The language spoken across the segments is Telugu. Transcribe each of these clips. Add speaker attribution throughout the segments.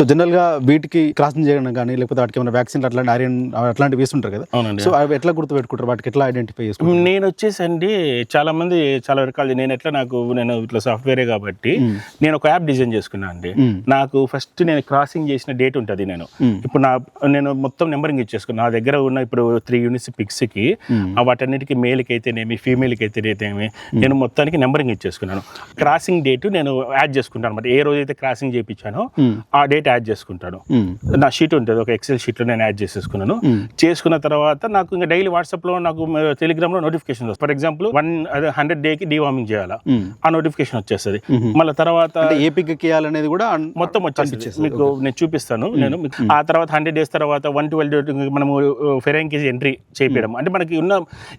Speaker 1: సో జనరల్గా వీటికి క్రాసింగ్ చేయడం కానీ లేకపోతే వాటికి ఏమైనా వ్యాక్సిన్ అట్లాంటి ఐరన్ అట్లాంటివి వేస్తుంటారు కదా.
Speaker 2: అవునండి
Speaker 1: సో అవి ఎట్లా గుర్తు పెట్టుకుంటారు వాటికి ఎట్లా ఐడెంటిఫై చేసుకుంటారు?
Speaker 2: నేను వచ్చేసి అండి చాలా మంది చాలా రకాలు నేను ఎట్లా నాకు నేను ఇట్లా సాఫ్ట్వేరే కాబట్టి నేను ఒక యాప్ డిజైన్ చేసుకున్నాను అండి. నాకు ఫస్ట్ నేను క్రాసింగ్ చేసిన డేట్ ఉంటుంది నేను. ఇప్పుడు నా నేను మొత్తం నెంబరింగ్ ఇచ్చేసుకున్నాను నా దగ్గర ఉన్న ఇప్పుడు త్రీ యూనిట్స్ పిక్స్కి వాటన్నిటికీ మేల్కి అయితేనేమి ఫీమేల్కి అయితేనేమి నేను మొత్తానికి నెంబరింగ్ ఇచ్చేసుకున్నాను. క్రాసింగ్ డేట్ నేను యాడ్ చేసుకుంటాను అనమాట ఏ రోజైతే క్రాసింగ్ చేయించానో. ఆ డేట్ యాడ్ చేసుకుంటాను.
Speaker 1: మ్మ్.
Speaker 2: నా షీట్ ఉంటుంది ఒక ఎక్సెల్ షీట్లో నేను యాడ్ చేసేసుకున్నాను.
Speaker 1: మ్మ్.
Speaker 2: చేసుకున్న తర్వాత నాకు ఇంకా డైలీ వాట్సాప్లో నాకు టెలిగ్రామ్లో నోటిఫికేషన్ వస్తుంది. ఫర్ ఎగ్జాంపుల్ వన్ హండ్రెడ్ డేకి డీవార్మింగ్ చేయాలా?
Speaker 1: మ్మ్.
Speaker 2: ఆ నోటిఫికేషన్ వచ్చేస్తుంది. మళ్ళీ తర్వాత
Speaker 1: అంటే ఏ పిక్ ఎక్కియాలనేది కూడా
Speaker 2: మొత్తం వచ్చేస్తుంది. మీకు నేను చూపిస్తాను. నేను ఆ తర్వాత హండ్రెడ్ డేస్ తర్వాత వన్ ట్వెల్వ్ మనము ఫెరైన్ కేజీ ఎంట్రీ చేపించడం అంటే మనకి ఉన్న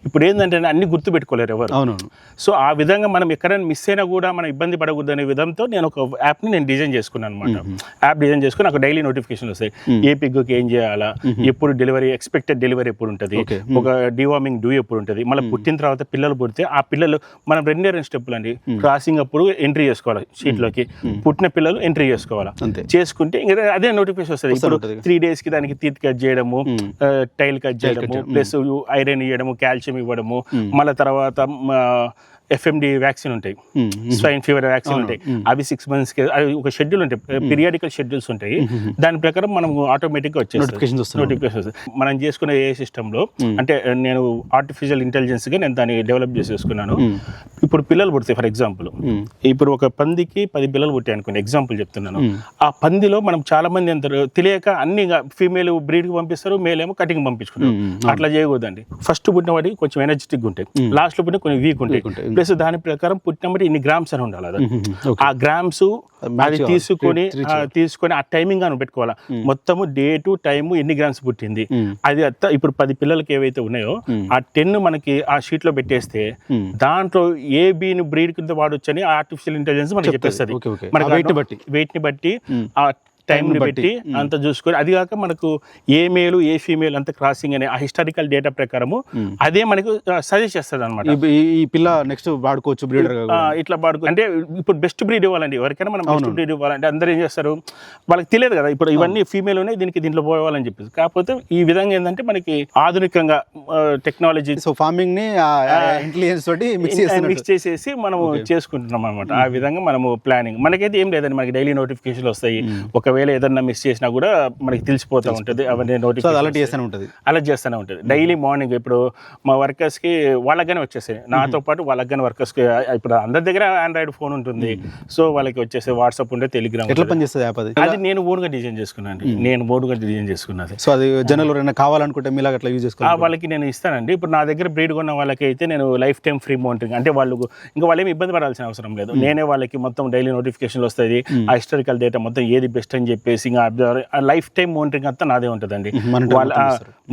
Speaker 2: ఇప్పుడు ఏంటంటే అన్ని గుర్తు పెట్టుకోలేరు ఎవరు.
Speaker 1: అవునవును.
Speaker 2: సో ఆ విధంగా మనం ఎక్కడైనా మిస్ అయినా కూడా మనం ఇబ్బంది పడకూడదు అనే విధంతో నేను ఒక యాప్ని నేను డిజైన్ చేసుకున్నాను అనమాట యాప్ డిజైన్ చేసుకుని నాకు డైలీ నోటిఫికేషన్ వస్తాయి. ఏ పిగ్గుకి ఏం చేయాలా? ఎప్పుడు డెలివరీ ఎక్స్పెక్టెడ్ డెలివరీ ఎప్పుడు ఉంటుంది. ఒక డివార్మింగ్ డ్యూ ఎప్పుడు ఉంటుంది మళ్ళీ పుట్టిన తర్వాత పిల్లలు పుడితే ఆ పిల్లలు మనం రెండే రెండు స్టెప్పులు అండి. క్రాసింగ్ అప్పుడు ఎంట్రీ చేసుకోవాలి షీట్లోకి పుట్టిన పిల్లలు ఎంట్రీ చేసుకోవాలి? చేసుకుంటే ఇంకా అదే నోటిఫికేషన్ వస్తుంది. ఇప్పుడు. త్రీ డేస్కి దానికి తీత్ కట్ చేయడము టైల్ కట్ చేయడము ప్లస్ ఐరన్ ఇవ్వడము కాల్షియం ఇవ్వడము మళ్ళీ తర్వాత ఎఫ్ఎండి వ్యాక్సిన్ ఉంటాయి. స్వైన్ ఫీవర్ వ్యాక్సిన్ ఉంటాయి. అవి సిక్స్ మంత్స్కి అవి ఒక షెడ్యూల్ ఉంటాయి. పీరియాడికల్ షెడ్యూల్స్ ఉంటాయి. దాని ప్రకారం మనం ఆటోమేటిక్గా వచ్చేస్తుంది. మనం చేసుకునే ఏ సిస్టమ్లో అంటే నేను ఆర్టిఫిషియల్ ఇంటెలిజెన్స్గా నేను దాన్ని డెవలప్ చేసేసుకున్నాను. ఇప్పుడు పిల్లలు పుడతాయి ఫర్ ఎగ్జాంపుల్. ఇప్పుడు ఒక పందికి పది పిల్లలు పుట్టాయి అనుకోండి ఎగ్జాంపుల్ చెప్తున్నాను. ఆ పందిలో మనం చాలా మంది అంటారు తెలియక అన్ని ఫీమేల్ బ్రీడ్కి పంపిస్తారు మేల్ ఏమో కటింగ్ పంపించుకుంటారు. అట్లా చేయకూడదండి. ఫస్ట్ పుట్టిన వాడికి కొంచెం ఎనర్జెటిక్ ఉంటాయి. లాస్ట్లో పుట్టిన కొంచెం వీక్ ఉంటాయి. ప్లస్ దాని ప్రకారం పుట్టిన బట్టి ఇన్ని గ్రామ్స్ అని ఉండాలి ఆ గ్రామ్స్ అది. తీసుకొని తీసుకొని ఆ టైమింగ్ అని పెట్టుకోవాలి మొత్తము డేటు టైము ఎన్ని గ్రామ్స్ పుట్టింది. అది అత్త ఇప్పుడు పది పిల్లలకి ఏవైతే ఉన్నాయో ఆ టెన్ మనకి ఆ షీట్లో పెట్టేస్తే. దాంట్లో ఏ బీని బ్రీడ్ కింద వాడొచ్చని ఆర్టిఫిషియల్ ఇంటెలిజెన్స్ మనకి చెప్పేస్తుంది. మనకి
Speaker 1: ని బట్టి.
Speaker 2: వెయిట్ని బట్టి ఆ టైం ని బట్టి అంత చూసుకొని అది కాక మనకు ఏ మేలు ఏ ఫీమేల్ అంత క్రాసింగ్ అనే ఆ హిస్టారికల్ డేటా ప్రకారము అదే మనకు సజెస్ట్ చేస్తుంది అనమాట
Speaker 1: ఈ- పిల్ల నెక్స్ట్ వాడుకోవచ్చు బ్రీడర్
Speaker 2: ఇట్లా పాడుకో అంటే ఇప్పుడు బెస్ట్ బ్రీడ్ ఇవ్వాలండి. ఎవరికైనా మనం బెస్ట్ బ్రీడ్ ఇవ్వాలంటే అందరూ ఏం చేస్తారు? వాళ్ళకి తెలియదు కదా ఇప్పుడు ఇవన్నీ ఫీమేల్ ఉన్నాయి దీనికి దీంట్లో పోవాలని చెప్పేసి. కాకపోతే ఈ విధంగా ఏంటంటే మనకి ఆధునికంగా టెక్నాలజీ
Speaker 1: సో ఫార్మింగ్ని ఇంటెలిజెన్స్ తోటి మిక్స్
Speaker 2: చేసేసి మనము చేసుకుంటున్నాం అనమాట ఆ విధంగా మనము ప్లానింగ్. మనకైతే ఏం లేదండి మనకి డైలీ నోటిఫికేషన్లు వస్తాయి. ఒకవేళ ఏదన్నా మిస్ చేసినా కూడా మనకి తెలిసిపోతూ ఉంటుంది. అవన్నీ నోటిఫికేషన్
Speaker 1: అలర్ట్ చేస్తూనే ఉంటుంది.
Speaker 2: అలా చేస్తూనే ఉంటుంది. డైలీ మార్నింగ్ ఇప్పుడు మా వర్కర్స్కి వాళ్ళగానే వచ్చేసాయి. నాతో పాటు వాళ్ళగానే వర్కర్స్కి ఇప్పుడు అందరి దగ్గర ఆండ్రాయిడ్ ఫోన్ ఉంటుంది. సో వాళ్ళకి వచ్చేసి వాట్సాప్ ఉంటే టెలిగ్రామ్
Speaker 1: ఎట్లా పనిచేస్తుంది యాప్ అది?
Speaker 2: అది నేను ఓన్గా డిజైన్ చేసుకున్నాను నేను ఓన్గా డిజైన్ చేసుకున్నది
Speaker 1: సో అది జనరల్ ఎవరైనా కావాలనుకుంటే మీలాగా అట్లా యూజ్ చేసుకోవాలి.
Speaker 2: వాళ్ళకి నేను ఇస్తానండి. ఇప్పుడు నా దగ్గర బ్రీడ్ కొన్న వాళ్ళకి అయితే నేను లైఫ్ టైం ఫ్రీ మౌంటింగ్ అంటే వాళ్ళు ఇంకా వాళ్ళు ఏమి ఇబ్బంది పడాల్సిన అవసరం లేదు. నేనే వాళ్ళకి మొత్తం డైలీ నోటిఫికేషన్ వస్తుంది ఆ హిస్టారికల్ డేటా మొత్తం ఏది బెస్ట్ అని చెప్పేసి ఇంకా లైఫ్ టైం మౌంటింగ్ అంతా నాదే ఉంటుందండి. వాళ్ళ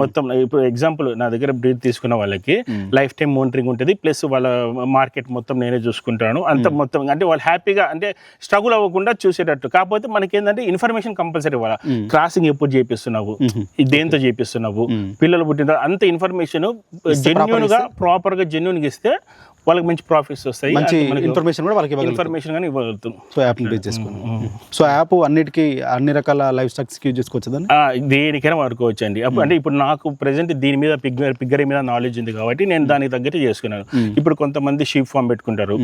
Speaker 1: మొత్తం
Speaker 2: ఇప్పుడు ఎగ్జాంపుల్ నా దగ్గర బ్రీడ్ తీసుకున్న వాళ్ళకి లైఫ్ టైం మోనిటరింగ్ ఉంటుంది ప్లస్ వాళ్ళ మార్కెట్ మొత్తం నేనే చూసుకుంటాను. అంత మొత్తం అంటే వాళ్ళు హ్యాపీగా అంటే స్ట్రగుల్ అవ్వకుండా చూసేటట్టు. కాకపోతే మనకి ఏంటంటే ఇన్ఫర్మేషన్ కంపల్సరీ ఇవ్వాలి క్రాసింగ్ ఎప్పుడు చేపిస్తున్నావు దేంతో చేపిస్తున్నావు పిల్లలు పుట్టిన అంత ఇన్ఫర్మేషన్ జెన్యున్గా ప్రాపర్గా జెన్యున్ ఇస్తే వాళ్ళకి మంచి ప్రాఫిట్స్ వస్తాయి.
Speaker 1: మంచి ఇన్ఫర్మేషన్ కూడా వాళ్ళకి
Speaker 2: ఇన్ఫర్మేషన్ కానీ ఇవ్వగలుగుతాం.
Speaker 1: సో యాప్ బేస్ చేసుకుని. సో యాప్ అన్నిటికీ అన్ని రకాల లైఫ్ స్టాక్స్ యూజ్ చేసుకోవచ్చు
Speaker 2: దేనికైనా వాడుకోవచ్చు అండి అంటే ఇప్పుడు నాకు ప్రెసెంట్ దీని మీద పిగ్గర్ పిగ్గర్ మీద నాలెడ్జ్ ఉంది కాబట్టి నేను దానికి తగ్గట్టు చేసుకున్నాను. ఇప్పుడు కొంతమంది షీప్ ఫామ్ పెట్టుకుంటారు.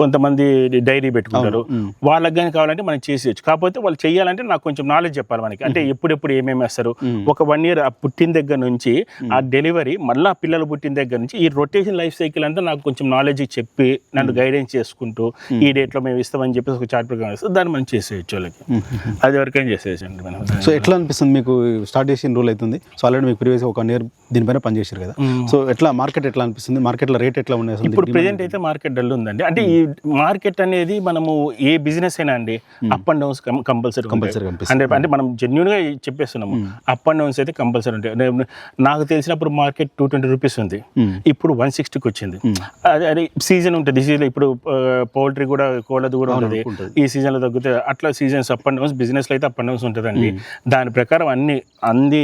Speaker 2: కొంతమంది డైరీ పెట్టుకుంటారు. వాళ్ళకి కానీ కావాలంటే మనం చేసేయచ్చు. కాకపోతే వాళ్ళు చేయాలంటే నాకు కొంచెం నాలెడ్జ్ చెప్పాలి మనకి. అంటే ఎప్పుడెప్పుడు ఏమేమి వేస్తారు? ఒక వన్ ఇయర్ ఆ పుట్టిన దగ్గర నుంచి ఆ డెలివరీ మళ్ళీ పిల్లలు పుట్టిన దగ్గర నుంచి ఈ రొటేషన్ లైఫ్ సైకిల్ అంతా నాకు కొంచెం నాలెడ్జ్ చెప్పి నన్ను గైడెన్స్ చేసుకుంటూ ఈ డేట్లో మేము ఇస్తామని చెప్పేసి ఒక చార్ట్ ప్రకారం ఇస్తే దాన్ని మనం చేసేయచ్చు వాళ్ళకి. అది వరకేం చేసేయచ్చు అండి మనం
Speaker 1: సో ఎట్లా అనిపిస్తుంది మీకు స్టార్ట్ చేసిన రూల్ అవుతుంది? సో ఆల్రెడీ మీకు ప్రీవియస్ ఒక ఇయర్ దీనిపైన పనిచేశారు కదా. సో ఎట్లా మార్కెట్ ఎట్లా అనిపిస్తుంది? మార్కెట్లో రేట్ ఎట్లా ఉన్నాయి?
Speaker 2: ఇప్పుడు ప్రెజెంట్ అయితే మార్కెట్ డల్ ఉందండి. అంటే ఈ మార్కెట్ అనేది మనము ఏ బిజినెస్ అయినా అండి అప్ అండ్ డౌన్స్ కంపల్సరీ
Speaker 1: కనిపిస్తుంది.
Speaker 2: అంటే అంటే మనం జెన్యున్గా చెప్పేస్తున్నాము. అప్ అండ్ డౌన్స్ అయితే కంపల్సరీ ఉంటాయి. నాకు తెలిసినప్పుడు మార్కెట్ టూ ట్వంటీ రూపీస్ ఉంది. ఇప్పుడు వన్ సిక్స్టీకి వచ్చింది. అదే అదే సీజన్ ఉంటుంది. సీజన్ ఇప్పుడు పౌల్ట్రీ కూడా కోళ్ళది కూడా ఉంటుంది. ఈ సీజన్లో తగ్గితే అట్లా సీజన్స్ అప్ అండ్ డౌన్స్ బిజినెస్లో అయితే అప్ అండ్ డౌన్స్ ఉంటుందండి. దాని ప్రకారం అన్ని అంది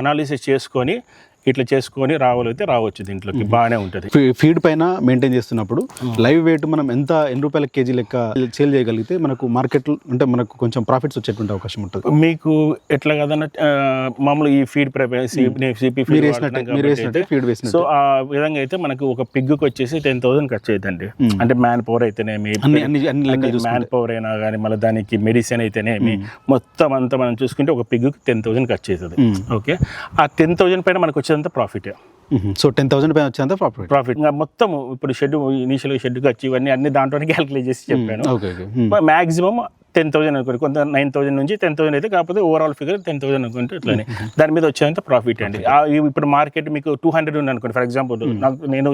Speaker 2: అనాలిసిస్ చేసుకొని ఇట్లా చేసుకొని రావాలైతే రావచ్చు దీంట్లోకి బాగానే ఉంటుంది.
Speaker 1: ఫీడ్ పైన మెయింటైన్ చేస్తున్నప్పుడు లైవ్ వెయిట్ మనం ఎంత ఎన్ని రూపాయల కేజీ లెక్క సేల్ చేయగలిగితే మనకు మార్కెట్ అంటే మనకు కొంచెం ప్రాఫిట్స్ వచ్చేటువంటి అవకాశం ఉంటుంది.
Speaker 2: మీకు ఎట్లా కదన్న మామూలు ఈ ఫీడ్
Speaker 1: ఫీడ్
Speaker 2: సో ఆ విధంగా అయితే మనకు ఒక పిగ్గుకి వచ్చేసి టెన్ థౌసండ్ ఖర్చు అవుతుందండి అంటే మ్యాన్ పవర్ అయితేనేమి మ్యాన్ పవర్ అయినా కానీ మళ్ళీ దానికి మెడిసిన్ అయితేనేమి మొత్తం అంతా మనం చూసుకుంటే ఒక పిగ్గుకి టెన్ థౌసండ్ ఖర్చు అవుతుంది ఓకే? ఆ టెన్ థౌసండ్ పైన మనకు వచ్చేదంతా ప్రాఫిట్
Speaker 1: సో టెన్ థౌసండ్ పైన వచ్చేంత ప్రాఫిట్
Speaker 2: ప్రాఫిట్ ఇంకా మొత్తం ఇప్పుడు షెడ్ ఇనీషియల్గా షెడ్కి వచ్చి ఇవన్నీ అన్ని దాంట్లోనే క్యాలిక్యులేట్ చేసి చెప్పాను. మాక్సిమం టెన్ థౌసండ్ అనుకోండి. కొంత నైన్ థౌసండ్ నుంచి టెన్ థౌసండ్ అయితే కాకపోతే ఓవరాల్ ఫిగర్ టెన్ థౌసండ్ అనుకుంటే అట్లనే. దాని మీద వచ్చేంత ప్రాఫిట్ అండి. ఇప్పుడు మార్కెట్ మీకు టూ హండ్రెడ్ ఉంది అనుకోండి. ఫర్ ఎగ్జాంపుల్ నాకు నేను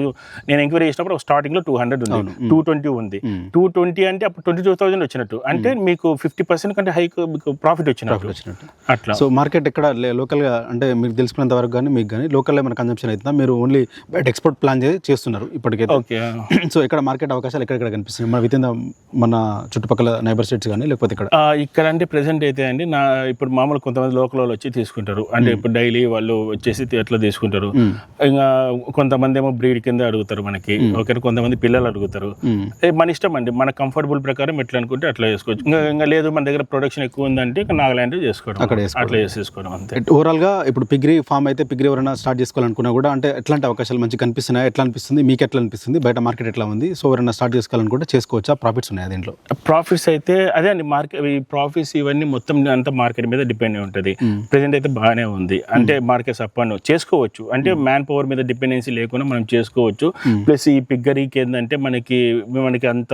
Speaker 2: నేను ఎంక్వైరీ చేసినప్పుడు స్టార్టింగ్లో టూ హండ్రెడ్ ఉంది. టూ ట్వంటీ ఉంది. టూ ట్వంటీ అంటే అప్పుడు ట్వంటీ టూ థౌసండ్ వచ్చినట్టు. అంటే మీకు ఫిఫ్టీ పర్సెంట్ కంటే హైక్ మీకు ప్రాఫిట్ వచ్చినట్టు.
Speaker 1: వచ్చినట్టు.
Speaker 2: అట్లా.
Speaker 1: సో మార్కెట్ ఎక్కడ లోకల్గా అంటే మీకు తెలుసుకున్నంత వరకు కానీ మీకు కానీ లోకల్లో మన కన్జంప్షన్ అవుతుందా? మీరు ఓన్లీ బయట ఎక్స్పోర్ట్ ప్లాన్ చేసి చేస్తున్నారు ఇప్పటికైతే.
Speaker 2: ఓకే
Speaker 1: సో ఇక్కడ మార్కెట్ అవకాశాలు ఎక్కడెక్కడ కనిపిస్తున్నాయి? మన విత్ ఇన్ మన చుట్టుపక్కల నైబర్ స్టేట్స్ కానీ లేకపోతే ఇక్కడ
Speaker 2: ఇక్కడ అంటే ప్రెసెంట్ అయితే అండి నా ఇప్పుడు మామూలు కొంతమంది లోకల్ వాళ్ళు వచ్చి తీసుకుంటారు. అంటే ఇప్పుడు డైలీ వాళ్ళు వచ్చేసి ఎట్లా తీసుకుంటారు. ఇంకా కొంతమంది ఏమో బ్రీడ్ కింద అడుగుతారు మనకి. ఓకే కొంతమంది పిల్లలు అడుగుతారు. మన ఇష్టం అండి. మన కంఫర్టబుల్ ప్రకారం ఎట్లా అనుకుంటే అట్లా చేసుకోవచ్చు. ఇంకా ఇంకా లేదు మన దగ్గర ప్రొడక్షన్ ఎక్కువ ఉందంటే నాగాలాండ్ చేసుకోవడం.
Speaker 1: అక్కడ చేసుకోవడం.
Speaker 2: అట్లా చేసేసుకోవడం అంతే.
Speaker 1: ఓవరాల్గా ఇప్పుడు పిగ్రీ ఫామ్ అయితే పిగ్రీ ఎవరైనా స్టార్ట్ చేసుకోవాలనుకున్నా కూడా అంటే ఎట్లాంటి అవకాశాలు మంచి కనిపిస్తున్నాయి ఎట్లా అనిపిస్తుంది మీకు ఎట్లా అనిపిస్తుంది బయట మార్కెట్ ఎట్లా ఉంది సో ఎవరైనా స్టార్ట్ చేసుకోవాలనుకుంటే చేసుకోవచ్చా ప్రాఫిట్స్ ఉన్నాయి దీంట్లో?
Speaker 2: ప్రాఫిట్స్ అయితే అదే అండి మార్కెట్ ఈ ప్రాఫిట్స్ ఇవన్నీ మొత్తం అంతా మార్కెట్ మీద డిపెండ్ అయి ఉంటుంది. ప్రెసెంట్ అయితే బాగానే ఉంది. అంటే మార్కెట్స్ అప్ అండ్ చేసుకోవచ్చు. అంటే మ్యాన్ పవర్ మీద డిపెండెన్సీ లేకుండా మనం చేసుకోవచ్చు. ప్లస్ ఈ పిగ్గరీకి ఏంటంటే మనకి మనకి అంత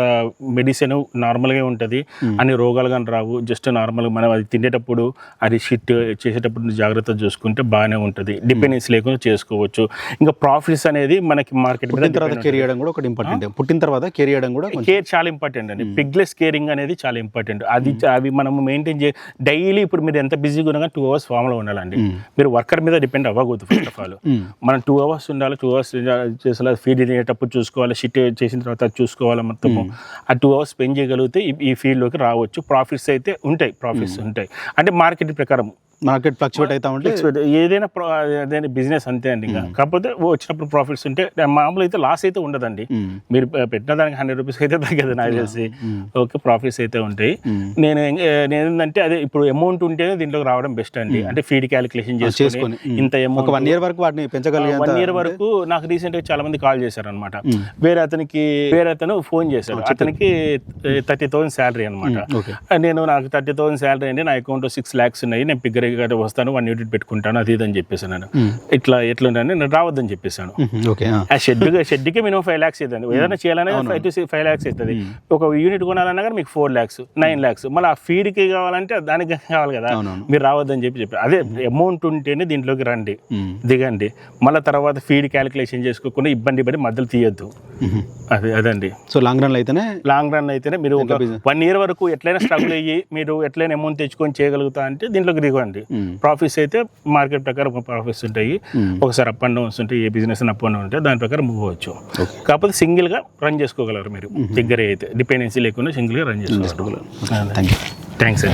Speaker 2: మెడిసిన్ నార్మల్గా ఉంటుంది. అన్ని రోగాలు కానీ రావు. జస్ట్ నార్మల్గా మనం అది తినేటప్పుడు అది షిట్ చేసేటప్పుడు జాగ్రత్త చూసుకుంటే బాగానే ఉంటుంది. డిపెండెన్సీ లేకుండా చేసుకోవచ్చు. ఇంకా ప్రాఫిట్స్ అనేది మనకి మార్కెట్ మీద
Speaker 1: తర్వాత కేర్ చేయడం కూడా ఒకటి ఇంపార్టెంట్ పుట్టిన తర్వాత కేర్ చేయడం కూడా
Speaker 2: కేర్ చాలా ఇంపార్టెంట్ అండి. పిగ్లెస్ కేరింగ్ అనేది చాలా ఇంపార్టెంట్ అది అవి మనం మెయింటైన్ చే డైలీ ఇప్పుడు మీరు ఎంత బిజీగా ఉన్నా టూ అవర్స్ ఫామ్లో ఉండాలండి. మీరు వర్కర్ మీద డిపెండ్ అవ్వకూడదు ఫస్ట్ ఆఫ్ ఆల్. మనం టూ అవర్స్ ఉండాలి టూ అవర్స్ చేసేలా ఫీడ్ తినేటప్పుడు చూసుకోవాలి షిట్ చేసిన తర్వాత చూసుకోవాలి మొత్తము. ఆ టూ అవర్స్ స్పెండ్ చేయగలిగితే ఈ- ఈ ఫీల్డ్లోకి రావచ్చు. ప్రాఫిట్స్ అయితే ఉంటాయి ప్రాఫిట్స్ ఉంటాయి. అంటే మార్కెట్ ప్రకారం
Speaker 1: మార్కెట్ ఫ్లక్చువేట్ అవుతా ఉంటే
Speaker 2: ఏదైనా ఏదైనా బిజినెస్ అంతే అండి ఇంకా. కాకపోతే వచ్చినప్పుడు ప్రాఫిట్స్ ఉంటే మామూలు అయితే లాస్ అయితే ఉండదండి. మీరు పెట్టిన దానికి హండ్రెడ్ రూపీస్ అయితే తగ్గదు నాకు తెలిసి. ఓకే ప్రాఫిట్స్ అయితే ఉంటాయి. నేను నేను ఏంటంటే అదే ఇప్పుడు అమౌంట్ ఉంటేనే దీంట్లోకి రావడం బెస్ట్ అండి. అంటే ఫీడ్ క్యాలిక్యులేషన్ చేసుకొని. ఇంత అమౌంట్
Speaker 1: వన్ ఇయర్ వరకు వాటిని పెంచగలిగే
Speaker 2: వన్ ఇయర్ వరకు నాకు రీసెంట్గా చాలా మంది కాల్ చేశారు అనమాట వేరే అతనికి వేరే అతను ఫోన్ చేశాడు. అతనికి థర్టీ థౌసండ్ శాలరీ అనమాట నేను నాకు థర్టీ థౌసండ్ శాలరీ అండి. నా అకౌంట్లో సిక్స్ ల్యాక్స్ ఉన్నాయి. నేను పిగ్గర్ గట్రా వస్తాను వన్ యూనిట్ పెట్టుకుంటాను అది ఇది అని చెప్పేసి నేను ఇట్లా ఎట్లా నేను రావద్దని చెప్పేసాను
Speaker 1: ఓకే
Speaker 2: ఆ. షెడ్ షెడ్కి మినిమం ఫైవ్ ల్యాక్స్ అవుతుంది. ఏదైనా చేయాలనే ఫైవ్ టు ఫైవ్ ల్యాక్స్ అవుతుంది. ఒక యూనిట్ కొనాలన్నా కానీ మీకు ఫోర్ ల్యాక్స్ నైన్ ల్యాక్స్. మళ్ళీ ఆ ఫీడ్కి కావాలంటే దానికి కావాలి కదా. మీరు రావద్దని చెప్పి చెప్పారు. అదే అమౌంట్ ఉంటేనే దీంట్లోకి రండి. దిగండి. మళ్ళీ తర్వాత ఫీడ్ క్యాలిక్యులేషన్ చేసుకోకుండా ఇబ్బంది పడి మధ్యలో తీయొద్దు. అదే అదండి.
Speaker 1: సో లాంగ్ రన్ అయితేనే
Speaker 2: లాంగ్ రన్ అయితేనే మీరు వన్ ఇయర్ వరకు ఎట్లయినా స్ట్రగుల్ అయ్యి మీరు ఎట్లయినా అమౌంట్ తెచ్చుకొని చేయగలుగుతా అంటే దీంట్లోకి దిగండి. ప్రాఫిట్స్ అయితే మార్కెట్ ప్రకారం ప్రాఫిట్స్ ఉంటాయి. ఒకసారి అప్ అండ్ డౌన్స్ ఉంటాయి ఏ బిజినెస్ అప్ అండ్ డౌన్ ఉంటాయి దాని ప్రకారం మూవ్ అవ్వచ్చు. కాకపోతే సింగిల్గా రన్ చేసుకోగలరు మీరు. దగ్గర అయితే. డిపెండెన్సీ లేకుండా సింగిల్గా రన్ చేసుకోగలరు.
Speaker 1: థ్యాంక్ యూ
Speaker 2: థ్యాంక్స్ అండి.